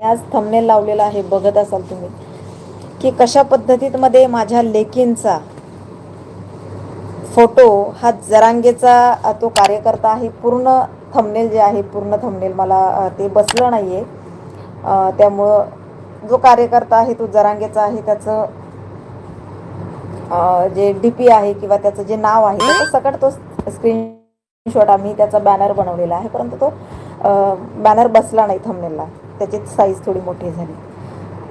आज थंबनेल लावलेला आहे बघत असाल तुम्ही. की कशा पद्धतीत मध्ये माझ्या लेकींचा फोटो हा जरांगेचा तो कार्यकर्ता आहे पूर्ण थंबनेल जे आहे पूर्ण थंबनेल मला ते बसलं नाही आहे त्यामुळं जो कार्यकर्ता आहे तो जरांगेचा आहे त्याचं जे डी पी आहे किंवा त्याचं जे नाव आहे त्याचं सकट तो स्क्रीनशॉट आम्ही त्याचा बॅनर बनवलेला आहे परंतु तो बॅनर बसला नाही थंबनेलला त्याची साईज थोडी मोठी झाली.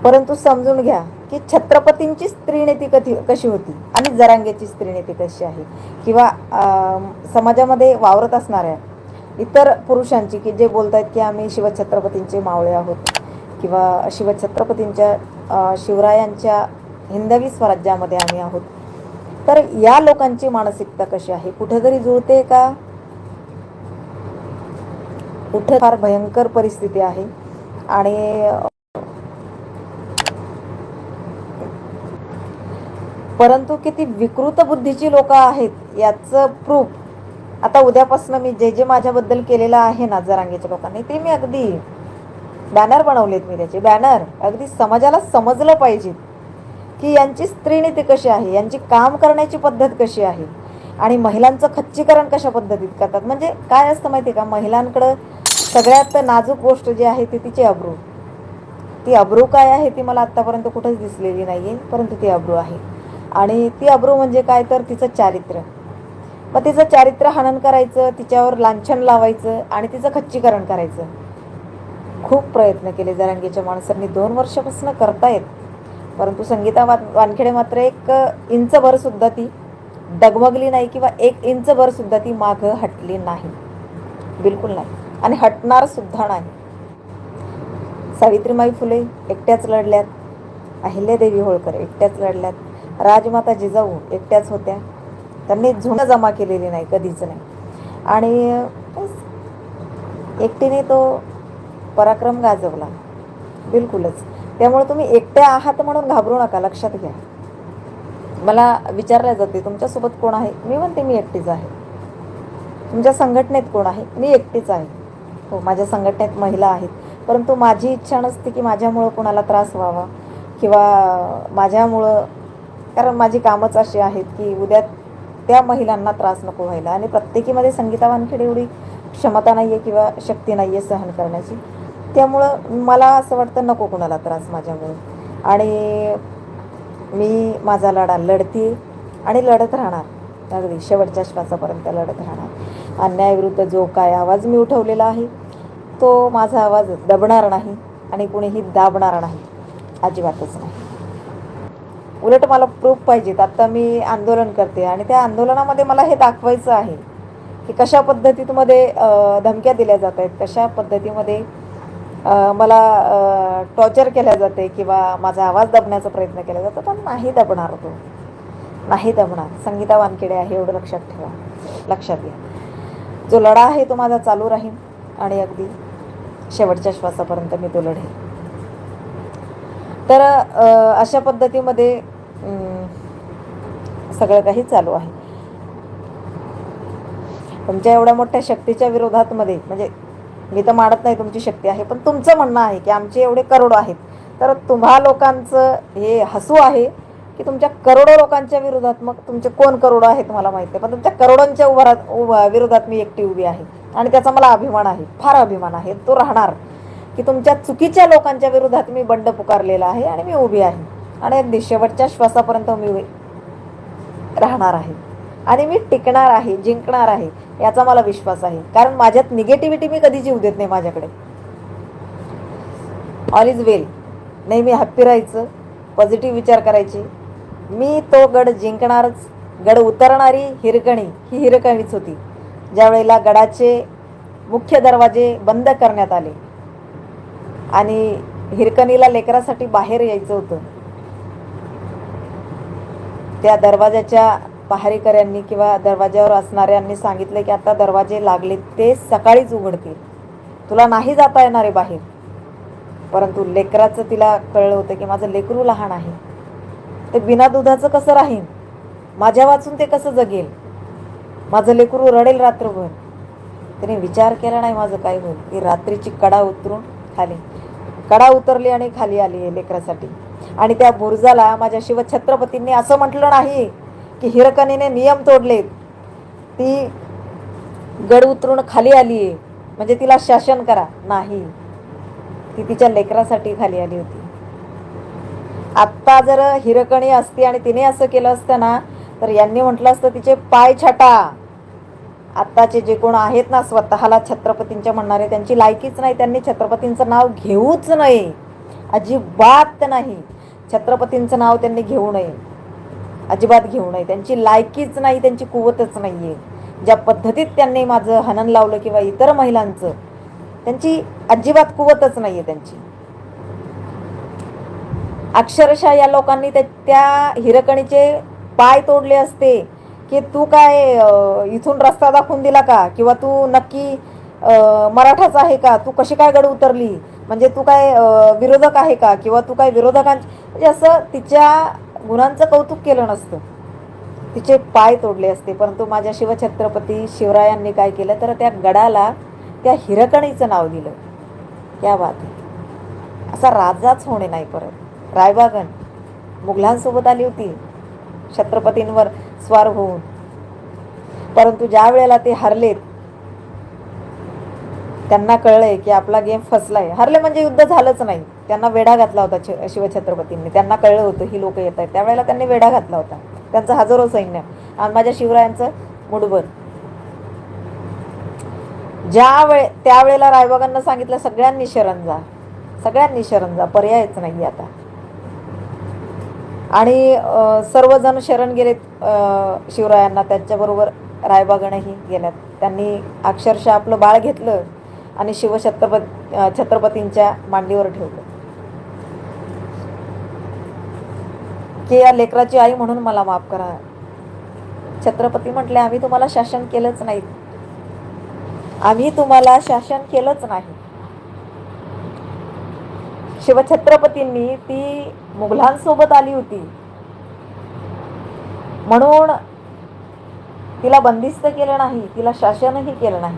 परंतु समजून घ्या की छत्रपतींची स्त्रीनेती कधी कशी होती आणि जरांगेची स्त्रीनेती कशी आहे? किंवा समाजामध्ये वावरत असणाऱ्या इतर पुरुषांची की जे बोलत आहेत की आम्ही शिवछत्रपतींचे मावळे आहोत किंवा शिवछत्रपतींच्या शिवरायांच्या हिंदवी स्वराज्यामध्ये आम्ही आहोत तर या लोकांची मानसिकता कशी आहे? कुठेतरी जुळते का? कुठे फार भयंकर परिस्थिती आहे. आणि परंतु किती विकृत बुद्धीची लोक आहेत याचं प्रूफ आता उद्यापासून मी जे जे माझ्याबद्दल केलेलं आहे ना जरांगेच्या लोकांनी ते मी अगदी बॅनर बनवलेत मी त्याचे. बॅनर अगदी समाजाला समजलं पाहिजे की यांची स्त्रीनीती कशी आहे यांची काम करण्याची पद्धत कशी आहे आणि महिलांचं खच्चीकरण कशा पद्धतीत करतात. म्हणजे काय असतं माहिती आहे का? महिलांकडं सगळ्यात नाजूक गोष्ट जी आहे ती तिची अब्रू. ती अब्रू काय आहे ती मला आत्तापर्यंत कुठंच दिसलेली नाही आहे परंतु ती अब्रू आहे. आणि ती अब्रू म्हणजे काय? तर तिचं चारित्र्य मग तिचं चारित्र्य हनन करायचं तिच्यावर लांछन लावायचं आणि तिचं खच्चीकरण करायचं. खूप प्रयत्न केले जरांगीच्या माणसांनी. दोन वर्षापासून करतायत परंतु संगीता वा वानखेडे मात्र एक इंचभरसुद्धा ती डगमगली नाही किंवा एक इंचभरसुद्धा ती मागं हटली नाही. बिलकुल नाही. आणि हटणार सुद्धा नाही. सावित्रीमाई फुले एकट्याच लढल्यात. अहिल्यादेवी होळकर एकट्याच लढल्यात. राजमाता जिजाऊ एकट्याच होत्या. त्यांनी झुणं जमा केलेली नाही कधीच नाही. आणि एकटीने तो पराक्रम गाजवला. बिलकुलच. त्यामुळे तुम्ही एकट्या आहात म्हणून घाबरू नका लक्षात घ्या. मला विचारल्या जाते तुमच्यासोबत कोण आहे? मी म्हणते मी एकटीच आहे. तुमच्या संघटनेत कोण आहे? मी एकटीच आहे. हो माझ्या संघटनेत महिला आहेत. परंतु माझी इच्छा नसते की माझ्यामुळं कोणाला त्रास व्हावा किंवा माझ्यामुळं कारण माझी कामच अशी आहेत की उद्या त्या महिलांना त्रास नको व्हायला आणि प्रत्येकीमध्ये संगीता वानखेडे एवढी क्षमता नाही आहे किंवा शक्ती नाही आहे सहन करण्याची. त्यामुळं मला असं वाटतं नको कुणाला त्रास माझ्यामुळे. आणि मी माझा लढा लढते आणि लढत राहणार. अगदी शेवटच्या श्वासापर्यंत लढत राहणार. अन्यायाविरुद्ध जो काय आवाज मी उठवलेला आहे तो माझा आवाज दबणार नाही आणि कुणीही दाबणार नाही अजिबातच नाही. उलट मला प्रूफ पाहिजेत. आत्ता मी आंदोलन करते आणि त्या आंदोलनामध्ये मला हे दाखवायचं आहे की कशा पद्धतीमध्ये धमक्या दिल्या जात आहेत कशा पद्धतीमध्ये मला टॉर्चर केल्या जाते किंवा माझा आवाज दबण्याचा प्रयत्न केला जातो पण नाही दबणार तो. नाही दबणार. संगीता वानखेडे आहे एवढं लक्षात ठेवा. लक्षात घ्या. जो लढा आहे तो माझा चालू राहील आणि अगदी शेवटच्या श्वासापर्यंत मी तो लढेल. तर अशा पद्धतीमध्ये सगळं काही चालू आहे. तुमच्या एवढ्या मोठ्या शक्तीच्या विरोधात मध्ये म्हणजे मी तर मानत नाही तुमची शक्ती आहे पण तुमचं म्हणणं आहे की आमचे एवढे करोड आहेत. तर तुम्हा लोकांचं हे हसू आहे की तुमच्या करोडो लोकांच्या विरोधात मग तुमचे कोण करोडो आहेत मला माहिती आहे पण तुमच्या करोडोंच्या उभारात उभा विरोधात मी एकटी उभी आहे. आणि त्याचा मला अभिमान आहे फार अभिमान आहे. तो राहणार की तुमच्या चुकीच्या लोकांच्या विरोधात मी बंड पुकारलेला आहे आणि मी उभी आहे. आणि अगदी शेवटच्या श्वासापर्यंत मी उभी राहणार आहे. आणि मी टिकणार आहे जिंकणार आहे याचा मला विश्वास आहे. कारण माझ्यात निगेटिव्हिटी मी कधी जीव देत नाही माझ्याकडे. ऑल इज वेल नेहमी हॅप्पी राहायचं पॉझिटिव्ह विचार करायचे मी तो गड जिंकणारच गड उतरणारी हिरकणी ही हिरकणीच होती ज्यावेळेला गडाचे मुख्य दरवाजे बंद करण्यात आले. आणि हिरकणीला लेकरासाठी बाहेर यायचं होतं. त्या दरवाजाच्या पहारेकऱ्यांनी किंवा दरवाज्यावर असणाऱ्यांनी सांगितलं की आता दरवाजे लागले ते सकाळीच उघडतील. तुला नाही जाता येणार आहे बाहेर. परंतु लेकराचं तिला कळलं होतं की माझं लेकरू लहान आहे. ते बिना दुधाचं कसं राहीन? माझ्या वाचून ते कसं जगेल? माझं लेकरू रडेल रात्रभर. त्याने विचार केला नाही माझं काय होईल. की रात्रीची कडा उतरून खाली. कडा उतरली आणि खाली आली आहे लेकरासाठी. आणि त्या बुरजाला माझ्या शिवछत्रपतींनी असं म्हटलं नाही की हिरकणीने नियम तोडलेत. ती गड उतरून खाली आली आहे. म्हणजे तिला शासन करा. नाही. ती तिच्या लेकरासाठी खाली आली होती. आत्ता जर हिरकणी असती आणि तिने असं केलं असतं ना तर यांनी म्हटलं असतं तिचे पाय छटा. आत्ताचे जे कोण आहेत ना स्वतःला छत्रपतींच्या म्हणणारे त्यांची लायकीच नाही त्यांनी छत्रपतींचं नाव घेऊच नये अजिबात नाही. छत्रपतींचं नाव त्यांनी घेऊ नये. अजिबात घेऊ नये. त्यांची लायकीच नाही त्यांची कुवतच नाही आहे ज्या पद्धतीत त्यांनी माझं हनन लावलं किंवा इतर महिलांचं त्यांची अजिबात कुवतच नाही आहे त्यांची. अक्षरशः या लोकांनी त्या त्या हिरकणीचे पाय तोडले असते की तू काय इथून रस्ता दाखवून दिला का? किंवा तू नक्की मराठाच आहे का? तू कशी काय गड उतरली? म्हणजे तू काय विरोधक आहे का? किंवा तू काय विरोधकां म्हणजे असं तिच्या गुणांचं कौतुक केलं नसतं. तिचे पाय तोडले असते. परंतु माझ्या शिवछत्रपती शिवरायांनी काय केलं? तर त्या गडाला त्या हिरकणीचं नाव दिलं. क्या बात असा राजाच होणे नाही परत. रायबागन मुघलांसोबत आली होती. छत्रपतींवर स्वार होऊन. परंतु ज्या वेळेला ते हरलेत त्यांना कळलंय की आपला गेम फसलाय. हरले म्हणजे युद्ध झालंच नाही. त्यांना वेढा घातला होता शिवछत्रपतींनी. त्यांना कळलं होतं ही लोक येत आहेत त्यावेळेला त्यांनी वेढा घातला होता. त्यांचं हजारो सैन्य. आणि माझ्या शिवरायांचं मुडबन ज्या वेळे त्यावेळेला रायबागांना सांगितलं सगळ्यांनी शरण जा. सगळ्यांनी शरण जा. पर्यायच नाही आता. आणि सर्वजण शरण गेलेत शिवरायांना. त्यांच्याबरोबर रायबागणही गेल्यात. त्यांनी अक्षरशः आपलं बाळ घेतलं आणि शिवछत्रपत छत्रपतींच्या मांडीवर ठेवलं. की या लेकराची आई म्हणून मला माफ करा. छत्रपती म्हटले आम्ही तुम्हाला शासन केलंच नाही. आम्ही तुम्हाला शासन केलंच नाही. शिवछत्रपतींनी ती मुघलांसोबत आली होती. म्हणून तिला बंदिस्त केलं नाही तिला शासनही केलं नाही.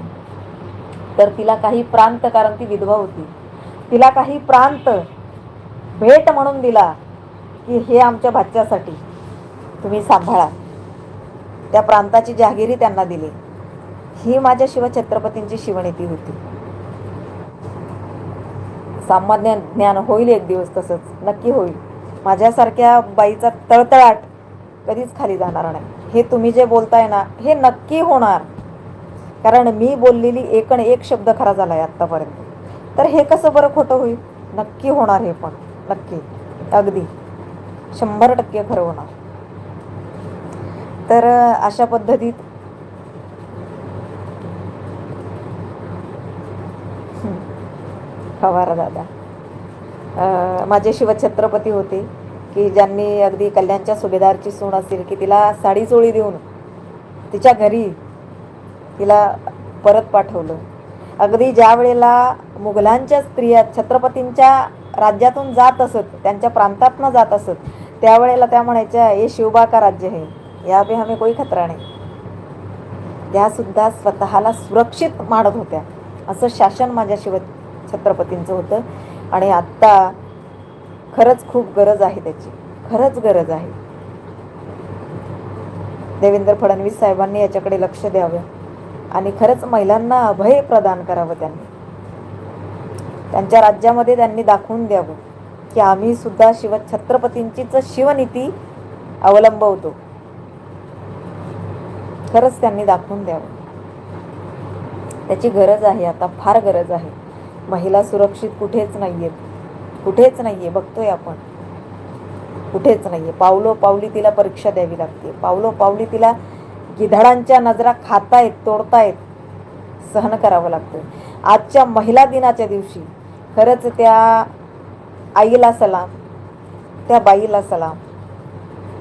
तर तिला काही प्रांत कारण ती विधवा होती. तिला काही प्रांत भेट म्हणून दिला की हे आमच्या भाच्यासाठी तुम्ही सांभाळा. त्या प्रांताची जहागिरी त्यांना दिली. ही माझ्या शिवछत्रपतींची शिवनीती होती. सामान्य ज्ञान होईल एक दिवस तसंच. नक्की होईल. माझ्यासारख्या बाईचा तळतळाट कधीच खाली जाणार नाही. हे तुम्ही जे बोलताय ना हे नक्की होणार. कारण मी बोललेली एकण एक शब्द खरा झाला आहे आत्तापर्यंत. तर हे कसं बरं खोटं होईल? नक्की होणार हे पण. नक्की. अगदी. शंभर टक्के खरं होणार. तर अशा पद्धतीत हं. फवारा दादा. माझे शिवछत्रपती होते की ज्यांनी अगदी कल्याणच्या सुभेदारची सून असेल की तिला साडी चोळी देऊन तिच्या घरी तिला परत पाठवलं. अगदी ज्या वेळेला मुघलांच्या स्त्रिया छत्रपतींच्या राज्यातून जात असत त्यांच्या प्रांतातनं जात असत त्यावेळेला त्या म्हणायच्या हे शिवबा का राज्य आहे या पे हमें कोई खतरा नाही. त्यासुद्धा स्वतःला सुरक्षित मानत होत्या असं शासन माझ्या शिव छत्रपतींचं होतं. आणि आत्ता खरंच खूप गरज आहे त्याची. खरंच गरज आहे. देवेंद्र फडणवीस साहेबांनी याच्याकडे लक्ष द्यावं. आणि खरंच महिलांना अभय प्रदान करावं त्यांनी. त्यांच्या राज्यामध्ये त्यांनी दाखवून द्यावं की आम्ही सुद्धा शिव छत्रपतींचीच शिवनीती अवलंबवतो. खरंच त्यांनी दाखवून द्यावं. त्याची गरज आहे आता फार गरज आहे. महिला सुरक्षित कुठेच नाही आहेत कुठेच नाही आहे बघतोय आपण. कुठेच नाही आहे पावलो पावली तिला परीक्षा द्यावी लागते. पावलो पावली तिला गिधाडांच्या नजरा खातायत तोडतायत सहन करावं लागतं आजच्या महिला दिनाच्या दिवशी खरंच त्या आईला सलाम त्या बाईला सलाम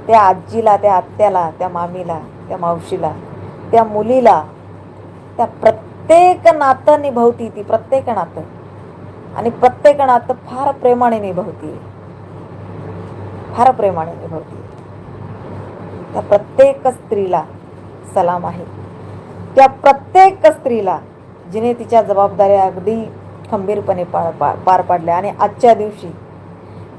त्या आजीला त्या आत्याला त्या मामीला त्या मावशीला त्या मुलीला त्या प्रत्येक प्रत्येक नातं निभवती ती प्रत्येक नातं. आणि प्रत्येक नातं फार प्रेमाने निभवती. फार प्रेमाने निभवती. त्या प्रत्येक स्त्रीला सलाम आहे. त्या प्रत्येक स्त्रीला जिने तिच्या जबाबदाऱ्या अगदी खंबीरपणे पार पा पार पाडल्या. आणि आजच्या दिवशी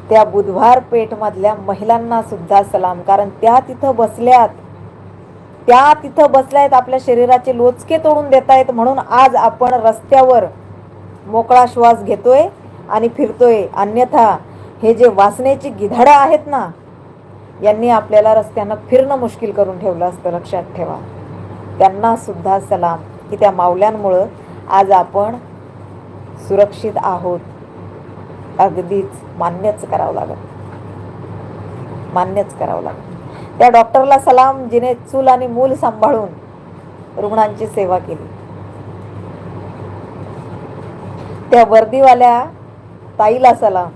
त्या बुधवार पेठमधल्या महिलांना सुद्धा सलाम. कारण त्या तिथं बसल्यात. त्या तिथं बसल्या आहेत आपल्या शरीराचे लोचके तोडून देत आहेत म्हणून आज आपण रस्त्यावर मोकळा श्वास घेतोय आणि फिरतोय. अन्यथा हे जे वासनेची गिधाडं आहेत ना यांनी आपल्याला रस्त्यानं फिरणं मुश्किल करून ठेवलं असतं. लक्षात ठेवा. त्यांना सुद्धा सलाम. की त्या मावल्यांमुळं आज आपण सुरक्षित आहोत. अगदीच मान्यच करावं लागत मान्यच करावं लागत त्या डॉक्टरला सलाम जिने चूल आणि मूल सांभाळून रुग्णांची सेवा केली. त्या वर्दीवाल्या ताईला सलाम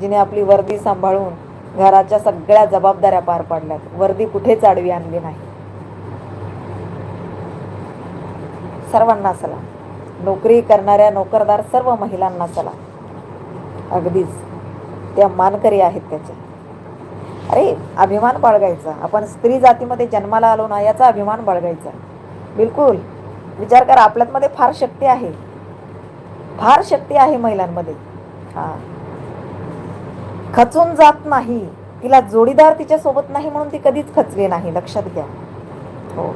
जिने आपली वर्दी सांभाळून घराच्या सगळ्या जबाबदाऱ्या पार पाडल्यात. वर्दी कुठेच आडवी आणली नाही. सर्वांना सलाम. नोकरी करणाऱ्या नोकरदार सर्व महिलांना सलाम. अगदीच त्या मानकरी आहेत त्याच्या. अरे अभिमान बाळगायचा. आपण स्त्री जातीमध्ये जन्माला आलो ना याचा अभिमान बाळगायचा. बिलकुल. विचार करा आपल्यामध्ये फार शक्ती आहे. फार शक्ती आहे महिलांमध्ये. हा. खचून जात नाही. तिला जोडीदार तिच्यासोबत नाही म्हणून ती कधीच खचली नाही. लक्षात घ्या. हो.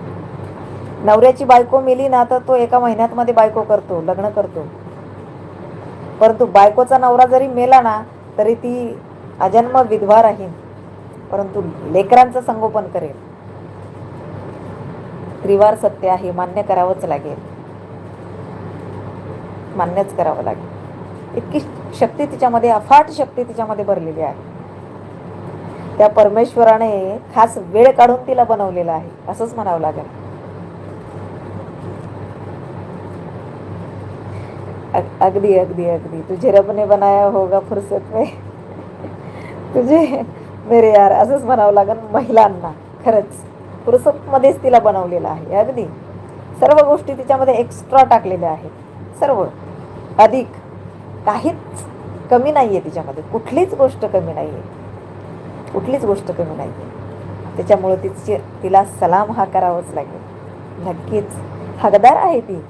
नवऱ्याची बायको मेली ना तर तो एका महिन्यात मध्ये बायको करतो लग्न करतो. परंतु बायकोचा नवरा जरी मेला ना तरी ती अजन्म विधवा राहील परंतु लेकरांचं संगोपन करेल. त्रिवार सत्य आहे मान्य करावंच लागेल. मान्यच करावं लागेल. इतकी शक्ती तिच्यामध्ये अफाट शक्ती तिच्यामध्ये भरलेली आहे. त्या परमेश्वराने खास वेळ काढून तिला बनवलेला आहे असंच म्हणावं लागेल. अगदी अगदी अगदी. तुझे रब ने बनाया होगा फुर्सत में. तुझे मेरे यार असंच म्हणावं लागेल महिलांना खरंच. पुरुषमध्येच तिला बनवलेलं आहे अगदी. सर्व गोष्टी तिच्यामध्ये एक्स्ट्रा टाकलेल्या आहेत. सर्व. अधिक. काहीच कमी नाही आहे तिच्यामध्ये. कुठलीच गोष्ट कमी नाही आहे कुठलीच गोष्ट कमी नाही आहे त्याच्यामुळं तिची तिला सलाम हा करावाच लागेल. नक्कीच. हकदार आहे ती.